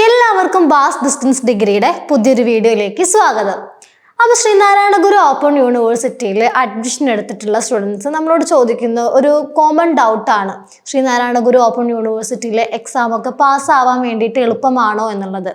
എല്ലാവർക്കും bass distance ഡിഗ്രിയുടെ പുതിയൊരു വീഡിയോയിലേക്ക് സ്വാഗതം. അപ്പോൾ ശ്രീനാരായണ ഗുരു ഓപ്പൺ യൂണിവേഴ്സിറ്റിയിൽ അഡ്മിഷൻ എടുത്തിട്ടുള്ള സ്റ്റുഡൻസ് നമ്മളോട് ചോദിക്കുന്ന ഒരു കോമൺ ഡൗട്ടാണ് ശ്രീനാരായണ ഗുരു ഓപ്പൺ യൂണിവേഴ്സിറ്റിയിലെ എക്സാം ഒക്കെ പാസ്സാവാൻ വേണ്ടിയിട്ട് എളുപ്പമാണോ എന്നുള്ളത്.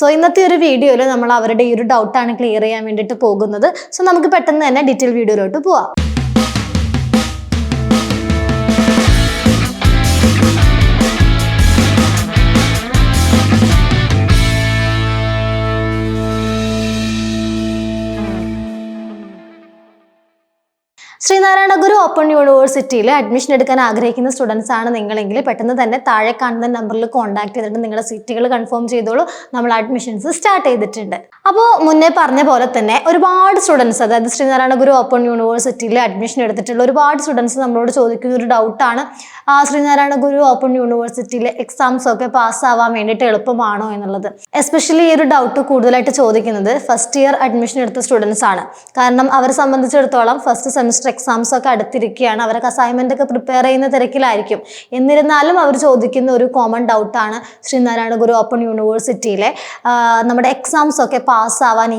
സോ ഇന്നത്തെ ഒരു വീഡിയോയിൽ നമ്മൾ അവരുടെ ഈ ഒരു ഡൗട്ടാണ് ക്ലിയർ ചെയ്യാൻ വേണ്ടിയിട്ട് പോകുന്നത്. സോ നമുക്ക് പെട്ടെന്ന് തന്നെ ഡീറ്റെയിൽ വീഡിയോയിലോട്ട് പോവാം. ശ്രീനാരായണ ഗുരു ഓപ്പൺ യൂണിവേഴ്സിറ്റിയിൽ അഡ്മിഷൻ എടുക്കാൻ ആഗ്രഹിക്കുന്ന സ്റ്റുഡൻസ് ആണ് നിങ്ങളെങ്കിൽ പെട്ടെന്ന് തന്നെ താഴെ കാണുന്ന നമ്പറിൽ കോൺടാക്ട് ചെയ്തിട്ട് നിങ്ങളുടെ സീറ്റുകൾ കൺഫേം ചെയ്തോളൂ. നമ്മൾ അഡ്മിഷൻസ് സ്റ്റാർട്ട് ചെയ്തിട്ടുണ്ട്. അപ്പോൾ മുന്നേ പറഞ്ഞ പോലെ തന്നെ ഒരുപാട് സ്റ്റുഡൻസ് അതായത് ശ്രീനാരായണ ഗുരു ഓപ്പൺ യൂണിവേഴ്സിറ്റിയിൽ അഡ്മിഷൻ എടുത്തിട്ടുള്ള ഒരുപാട് സ്റ്റുഡൻസ് നമ്മളോട് ചോദിക്കുന്ന ഒരു ഡൗട്ടാണ് ശ്രീനാരായണ ഗുരു ഓപ്പൺ യൂണിവേഴ്സിറ്റിയിലെ എക്സാംസ് ഒക്കെ പാസ്സാവാൻ വേണ്ടിയിട്ട് എളുപ്പമാണോ എന്നുള്ളത്. എസ്പെഷ്യലി ഈ ഒരു ഡൗട്ട് കൂടുതലായിട്ട് ചോദിക്കുന്നത് ഫസ്റ്റ് ഇയർ അഡ്മിഷൻ എടുത്ത സ്റ്റുഡൻസ് ആണ്. കാരണം അവരെ സംബന്ധിച്ചിടത്തോളം ഫസ്റ്റ് സെമിസ്റ്റർ എക്സാംസ് ഒക്കെ അടുത്തിരിക്കുകയാണ്. അവരൊക്കെ അസൈൻമെന്റ് ഒക്കെ പ്രിപ്പയർ ചെയ്യുന്ന തിരക്കിലായിരിക്കും. എന്നിരുന്നാലും അവർ ചോദിക്കുന്ന ഒരു കോമൺ ഡൗട്ടാണ് ശ്രീനാരായണ ഗുരു ഓപ്പൺ യൂണിവേഴ്സിറ്റിയിലെ നമ്മുടെ എക്സാംസ് ഒക്കെ പാസ്സാവാൻ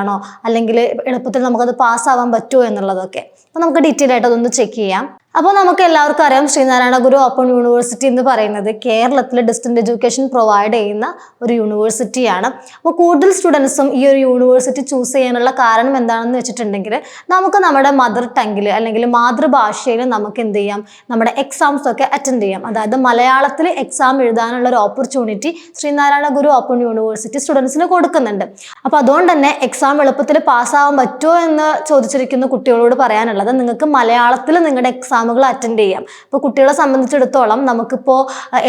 ആണോ? അല്ലെങ്കിൽ എളുപ്പത്തിൽ നമുക്കത് പാസ്സാവാൻ പറ്റുമോ എന്നുള്ളതൊക്കെ. അപ്പോൾ നമുക്ക് ഡീറ്റെയിൽ ആയിട്ട് അതൊന്ന് ചെക്ക് ചെയ്യാം. അപ്പോൾ നമുക്ക് എല്ലാവർക്കും അറിയാം ശ്രീനാരായണ ഗുരു ഓപ്പൺ യൂണിവേഴ്സിറ്റി എന്ന് പറയുന്നത് കേരളത്തിൽ ഡിസ്റ്റന്റ് എഡ്യൂക്കേഷൻ പ്രൊവൈഡ് ചെയ്യുന്ന ഒരു യൂണിവേഴ്സിറ്റിയാണ്. അപ്പോൾ കൂടുതൽ സ്റ്റുഡൻസും ഈ ഒരു യൂണിവേഴ്സിറ്റി ചൂസ് ചെയ്യാനുള്ള കാരണം എന്താണെന്ന് വെച്ചിട്ടുണ്ടെങ്കിൽ നമുക്ക് നമ്മുടെ മദർ ടങ്ങിൽ അല്ലെങ്കിൽ മാതൃഭാഷയിൽ നമുക്ക് എന്ത് ചെയ്യാം? നമ്മുടെ എക്സാംസ് ഒക്കെ അറ്റൻഡ് ചെയ്യാം. അതായത് മലയാളത്തിൽ എക്സാം എഴുതാനുള്ള ഒരു opportunity Sreenarayana Guru open university സ്റ്റുഡൻസിന് കൊടുക്കുന്നുണ്ട്. അപ്പോൾ അതുകൊണ്ട് തന്നെ എക്സാം എളുപ്പത്തിൽ പാസ്സാവാൻ പറ്റുമോ എന്ന് ചോദിച്ചിരിക്കുന്ന കുട്ടികളോട് പറയാനുള്ളത് നിങ്ങൾക്ക് മലയാളത്തിൽ നിങ്ങളുടെ എക്സാമുകൾ അറ്റൻഡ് ചെയ്യാം. അപ്പോൾ കുട്ടികളെ സംബന്ധിച്ചിടത്തോളം നമുക്കിപ്പോൾ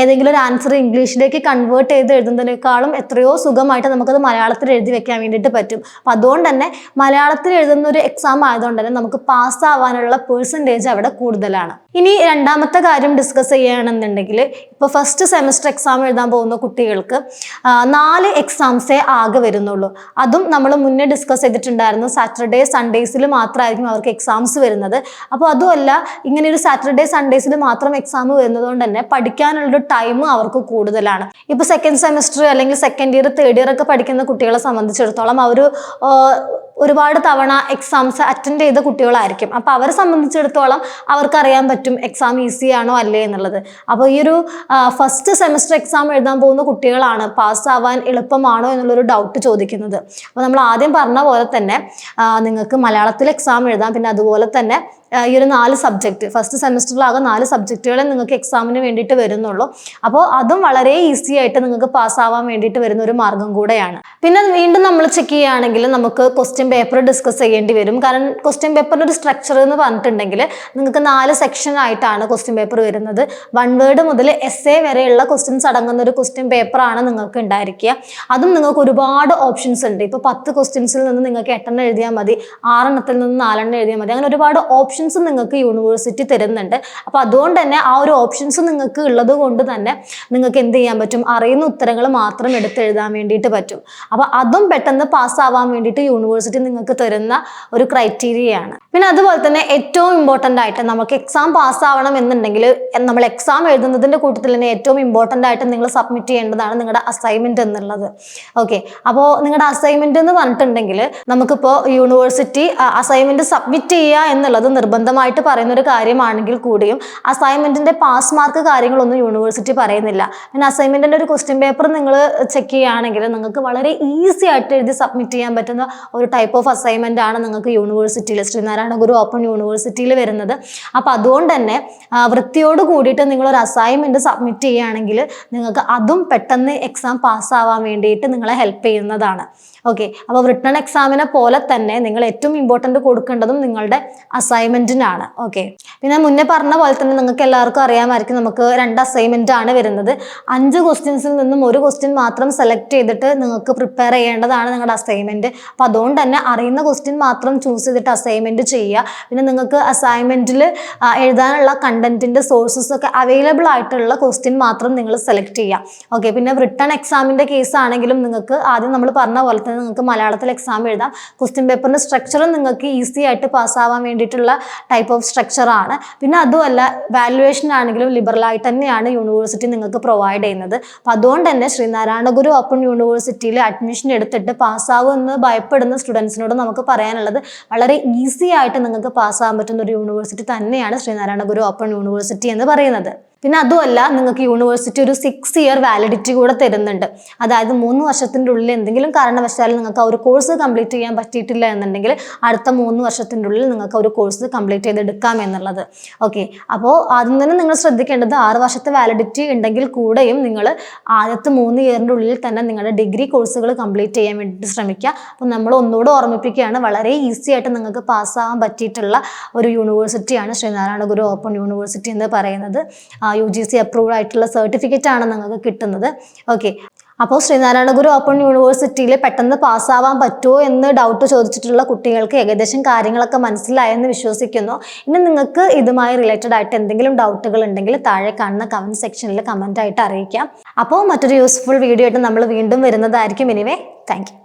ഏതെങ്കിലും ഒരു ആൻസർ ഇംഗ്ലീഷിലേക്ക് കൺവേർട്ട് ചെയ്ത് എഴുതുന്നതിനേക്കാളും എത്രയോ സുഖമായിട്ട് നമുക്കത് മലയാളത്തിൽ എഴുതി വെക്കാൻ വേണ്ടിയിട്ട് പറ്റും. അപ്പം അതുകൊണ്ട് തന്നെ മലയാളത്തിൽ എഴുതുന്ന ഒരു എക്സാം ആയതുകൊണ്ട് തന്നെ നമുക്ക് പാസ് ആവാനുള്ള പേഴ്സന്റേജ് അവിടെ കൂടുതലാണ്. ഇനി രണ്ടാമത്തെ കാര്യം ഡിസ്കസ് ചെയ്യുകയാണെന്നുണ്ടെങ്കിൽ ഇപ്പോൾ ഫസ്റ്റ് സെമസ്റ്റർ എക്സാം എഴുതാൻ പോകുന്ന കുട്ടികൾക്ക് നാല് എക്സാംസേ ആകെ വരുന്നുള്ളൂ. അതും നമ്മൾ മുന്നേ ഡിസ്കസ് ചെയ്തിട്ടുണ്ടായിരുന്നു സാറ്റർഡേ സൺഡേസിൽ മാത്രമായിരിക്കും അവർക്ക് എക്സാംസ് വരുന്നത്. അപ്പോൾ അതുമല്ല ഇങ്ങനെ ഒരു സാറ്റർഡേ സൺഡേസിൽ മാത്രം എക്സാം വരുന്നത് കൊണ്ട് തന്നെ പഠിക്കാനുള്ളൊരു ടൈം അവർക്ക് കൂടുതലാണ്. ഇപ്പൊ സെക്കൻഡ് സെമസ്റ്റർ അല്ലെങ്കിൽ സെക്കൻഡ് ഇയർ തേർഡ് ഇയർ ഒക്കെ പഠിക്കുന്ന കുട്ടികളെ സംബന്ധിച്ചിടത്തോളം അവർ ഒരുപാട് തവണ എക്സാംസ് അറ്റൻഡ് ചെയ്ത കുട്ടികളായിരിക്കും. അപ്പോൾ അവരെ സംബന്ധിച്ചിടത്തോളം അവർക്കറിയാൻ പറ്റും എക്സാം ഈസി ആണോ അല്ലേ എന്നുള്ളത്. അപ്പോൾ ഈ ഒരു ഫസ്റ്റ് സെമസ്റ്റർ എക്സാം എഴുതാൻ പോകുന്ന കുട്ടികളാണ് പാസ്സാവാൻ എളുപ്പമാണോ എന്നുള്ളൊരു ഡൗട്ട് ചോദിക്കുന്നത്. അപ്പോൾ നമ്മൾ ആദ്യം പറഞ്ഞ പോലെ തന്നെ നിങ്ങൾക്ക് മലയാളത്തിൽ എക്സാം എഴുതാം. പിന്നെ അതുപോലെ തന്നെ ഈ ഒരു നാല് സബ്ജക്റ്റ് ഫസ്റ്റ് സെമിസ്റ്ററിലാകെ നാല് സബ്ജക്റ്റുകളെ നിങ്ങൾക്ക് എക്സാമിന് വേണ്ടിയിട്ട് വരുന്നുള്ളൂ. അപ്പോൾ അതും വളരെ ഈസി ആയിട്ട് നിങ്ങൾക്ക് പാസ്സാവാൻ വേണ്ടിയിട്ട് വരുന്ന ഒരു മാർഗം കൂടെയാണ്. പിന്നെ വീണ്ടും നമ്മൾ ചെക്ക് ചെയ്യുകയാണെങ്കിൽ നമുക്ക് ക്വസ്റ്റ്യൻ പേപ്പർ ഡിസ്കസ് ചെയ്യേണ്ടി വരും. കാരണം ക്വസ്റ്റ്യൻ പേപ്പറിന്റെ ഒരു സ്ട്രക്ചർ എന്ന് പറഞ്ഞിട്ടുണ്ടെങ്കിൽ നിങ്ങൾക്ക് നാല് സെക്ഷൻ ആയിട്ടാണ് ക്വസ്റ്റ്യൻ പേപ്പർ വരുന്നത്. വൺ വേർഡ് മുതൽ എസ് എ വരെയുള്ള ക്വസ്റ്റ്യൻസ് അടങ്ങുന്ന ഒരു ക്വസ്റ്റ്യൻ പേപ്പറാണ് നിങ്ങൾക്ക് ഉണ്ടായിരിക്കുക. അതും നിങ്ങൾക്ക് ഒരുപാട് ഓപ്ഷൻസ് ഉണ്ട്. ഇപ്പോൾ പത്ത് ക്വസ്റ്റ്യൻസിൽ നിന്ന് നിങ്ങൾക്ക് എട്ടെണ്ണം എഴുതിയാൽ മതി ആറെണ്ണത്തിൽ നിന്ന് നാലെണ്ണം എഴുതിയാൽ മതി. അങ്ങനെ ഒരുപാട് ഓപ്ഷൻസ് നിങ്ങൾക്ക് യൂണിവേഴ്സിറ്റി തരുന്നുണ്ട്. അപ്പോൾ അതുകൊണ്ട് തന്നെ ആ ഒരു ഓപ്ഷൻസ് നിങ്ങൾക്ക് ഉള്ളത് കൊണ്ട് തന്നെ നിങ്ങൾക്ക് എന്ത് ചെയ്യാൻ പറ്റും? അറിയുന്ന ഉത്തരങ്ങൾ മാത്രം എടുത്ത് എഴുതാൻ വേണ്ടിയിട്ട് പറ്റും. അപ്പോൾ അതും പെട്ടെന്ന് പാസ്സാവാൻ വേണ്ടിയിട്ട് യൂണിവേഴ്സിറ്റി നിങ്ങൾക്ക് തരുന്ന ഒരു ക്രൈറ്റീരിയയാണ് പിന്നെ അതുപോലെ തന്നെ ഏറ്റവും ഇമ്പോർട്ടന്റ് ആയിട്ട് നമുക്ക് എക്സാം പാസ്സാവണം എന്നുണ്ടെങ്കിൽ നമ്മൾ എക്സാം എഴുതുന്നതിന്റെ കൂട്ടത്തിൽ തന്നെ ഏറ്റവും ഇമ്പോർട്ടന്റ് ആയിട്ട് നിങ്ങൾ സബ്മിറ്റ് ചെയ്യേണ്ടതാണ് നിങ്ങളുടെ അസൈൻമെന്റ് എന്നുള്ളത്. ഓക്കെ അപ്പോൾ നിങ്ങളുടെ അസൈൻമെന്റ് എന്ന് പറഞ്ഞിട്ടുണ്ടെങ്കിൽ നമുക്കിപ്പോൾ യൂണിവേഴ്സിറ്റി അസൈൻമെന്റ് സബ്മിറ്റ് ചെയ്യുക എന്നുള്ളത് നിർബന്ധമായിട്ട് പറയുന്ന ഒരു കാര്യമാണെങ്കിൽ കൂടിയും അസൈൻമെന്റിന്റെ പാസ് മാർക്ക് കാര്യങ്ങളൊന്നും യൂണിവേഴ്സിറ്റി പറയുന്നില്ല. പിന്നെ അസൈൻമെന്റിന്റെ ഒരു ക്വസ്റ്റ്യൻ പേപ്പർ നിങ്ങൾ ചെക്ക് ചെയ്യുകയാണെങ്കിൽ നിങ്ങൾക്ക് വളരെ ഈസി ആയിട്ട് എഴുതി സബ്മിറ്റ് ചെയ്യാൻ പറ്റുന്ന ഒരു ടൈപ്പ് ഓഫ് അസൈൻമെന്റ് ആണ് നിങ്ങൾക്ക് യൂണിവേഴ്സിറ്റിയിൽ ശ്രീനാരായണ ഗുരു ഓപ്പൺ യൂണിവേഴ്സിറ്റിയിൽ വരുന്നത്. അപ്പോൾ അതുകൊണ്ട് തന്നെ വൃത്തിയോട് കൂടിയിട്ട് നിങ്ങളൊരു അസൈൻമെന്റ് സബ്മിറ്റ് ചെയ്യുകയാണെങ്കിൽ നിങ്ങൾക്ക് അതും പെട്ടെന്ന് എക്സാം പാസ്സാവാൻ വേണ്ടിയിട്ട് നിങ്ങളെ ഹെൽപ്പ് ചെയ്യുന്നതാണ്. ഓക്കെ അപ്പോൾ റിട്ടേൺ എക്സാമിനെ പോലെ തന്നെ നിങ്ങൾ ഏറ്റവും ഇമ്പോർട്ടന്റ് കൊടുക്കേണ്ടതും നിങ്ങളുടെ അസൈൻമെന്റിനാണ് ഓക്കെ പിന്നെ മുന്നേ പറഞ്ഞ പോലെ തന്നെ നിങ്ങൾക്ക് എല്ലാവർക്കും അറിയാമായിരിക്കും നമുക്ക് രണ്ട് അസൈൻമെന്റ് ആണ് വരുന്നത്. അഞ്ച് ക്വസ്റ്റ്യൻസിൽ നിന്നും ഒരു ക്വസ്റ്റ്യൻ മാത്രം സെലക്ട് ചെയ്തിട്ട് നിങ്ങൾക്ക് പ്രിപ്പയർ ചെയ്യേണ്ടതാണ് നിങ്ങളുടെ അസൈൻമെന്റ് അപ്പോൾ അതുകൊണ്ട് അറിയുന്ന ക്വസ്റ്റ്യൻ മാത്രം ചൂസ് ചെയ്തിട്ട് അസൈൻമെന്റ് ചെയ്യുക. പിന്നെ നിങ്ങൾക്ക് അസൈൻമെന്റിൽ എഴുതാനുള്ള കണ്ടന്റിന്റെ സോഴ്സസ് ഒക്കെ അവൈലബിൾ ആയിട്ടുള്ള ക്വസ്റ്റ്യൻ മാത്രം നിങ്ങൾ സെലക്ട് ചെയ്യുക. ഓക്കെ പിന്നെ റിട്ടേൺ എക്സാമിന്റെ കേസ് ആണെങ്കിലും നിങ്ങൾക്ക് ആദ്യം നമ്മൾ പറഞ്ഞ പോലെ തന്നെ നിങ്ങൾക്ക് മലയാളത്തിൽ എക്സാം എഴുതാം. ക്വസ്റ്റ്യൻ പേപ്പറിന്റെ സ്ട്രക്ചറും നിങ്ങൾക്ക് ഈസി ആയിട്ട് പാസ്സാവാൻ വേണ്ടിയിട്ടുള്ള ടൈപ്പ് ഓഫ് സ്ട്രക്ചറാണ് പിന്നെ അതുമല്ല വാല്യുവേഷൻ ആണെങ്കിലും ലിബറൽ ആയിട്ട് തന്നെയാണ് യൂണിവേഴ്സിറ്റി നിങ്ങൾക്ക് പ്രൊവൈഡ് ചെയ്യുന്നത്. അപ്പം അതുകൊണ്ട് തന്നെ ശ്രീനാരായണ ഗുരു ഓപ്പൺ യൂണിവേഴ്സിറ്റിയിൽ അഡ്മിഷൻ എടുത്തിട്ട് പാസ്സാവുമെന്ന് ഭയപ്പെടുന്ന സ്റ്റുഡൻസിനോട് നമുക്ക് പറയാനുള്ളത് വളരെ ഈസി ആയിട്ട് നിങ്ങൾക്ക് പാസ്സാകാൻ പറ്റുന്ന ഒരു യൂണിവേഴ്സിറ്റി തന്നെയാണ് ശ്രീനാരായണ ഗുരു ഓപ്പൺ യൂണിവേഴ്സിറ്റി എന്ന് പറയുന്നത്. പിന്നെ അതുമല്ല നിങ്ങൾക്ക് യൂണിവേഴ്സിറ്റി ഒരു സിക്സ് ഇയർ വാലിഡിറ്റി കൂടെ തരുന്നുണ്ട്. അതായത് മൂന്ന് വർഷത്തിന്റെ ഉള്ളിൽ എന്തെങ്കിലും കാരണവശാൽ നിങ്ങൾക്ക് ആ ഒരു കോഴ്സ് കംപ്ലീറ്റ് ചെയ്യാൻ പറ്റിയിട്ടില്ല എന്നുണ്ടെങ്കിൽ അടുത്ത മൂന്ന് വർഷത്തിന്റെ ഉള്ളിൽ നിങ്ങൾക്ക് ഒരു കോഴ്സ് കംപ്ലീറ്റ് ചെയ്തെടുക്കാം എന്നുള്ളത്. ഓക്കെ അപ്പോൾ ആദ്യം തന്നെ നിങ്ങൾ ശ്രദ്ധിക്കേണ്ടത് ആറ് വർഷത്തെ വാലിഡിറ്റി ഉണ്ടെങ്കിൽ കൂടെയും നിങ്ങൾ ആദ്യത്തെ മൂന്ന് ഇയറിന്റെ ഉള്ളിൽ തന്നെ നിങ്ങളുടെ ഡിഗ്രി കോഴ്സുകൾ കംപ്ലീറ്റ് ചെയ്യാൻ വേണ്ടിയിട്ട് ശ്രമിക്കുക. അപ്പോൾ നമ്മൾ ഒന്നുകൂടെ ഓർമ്മിപ്പിക്കുകയാണ് വളരെ ഈസി ആയിട്ട് നിങ്ങൾക്ക് പാസ്സാകാൻ പറ്റിയിട്ടുള്ള ഒരു യൂണിവേഴ്സിറ്റിയാണ് ശ്രീനാരായണ ഗുരു ഓപ്പൺ യൂണിവേഴ്സിറ്റി എന്ന് പറയുന്നത്. യു ജി സി അപ്രൂവ്ഡ് ആയിട്ടുള്ള സർട്ടിഫിക്കറ്റ് ആണ് നിങ്ങൾക്ക് കിട്ടുന്നത്. ഓക്കെ അപ്പോൾ ശ്രീനാരായണ ഗുരു ഓപ്പൺ യൂണിവേഴ്സിറ്റിയിൽ പെട്ടെന്ന് പാസ്സാവാൻ പറ്റുമോ എന്ന് ഡൗട്ട് ചോദിച്ചിട്ടുള്ള കുട്ടികൾക്ക് ഏകദേശം കാര്യങ്ങളൊക്കെ മനസ്സിലായെന്ന് വിശ്വസിക്കുന്നു. ഇനി നിങ്ങൾക്ക് ഇതുമായി റിലേറ്റഡ് ആയിട്ട് എന്തെങ്കിലും ഡൗട്ടുകൾ ഉണ്ടെങ്കിൽ താഴെ കാണുന്ന കമന്റ് സെക്ഷനിൽ കമന്റ് ആയിട്ട് അറിയിക്കാം. അപ്പോൾ മറ്റൊരു യൂസ്ഫുൾ വീഡിയോ ആയിട്ട് നമ്മൾ വീണ്ടും വരുന്നതായിരിക്കും. ഇനിവേ താങ്ക്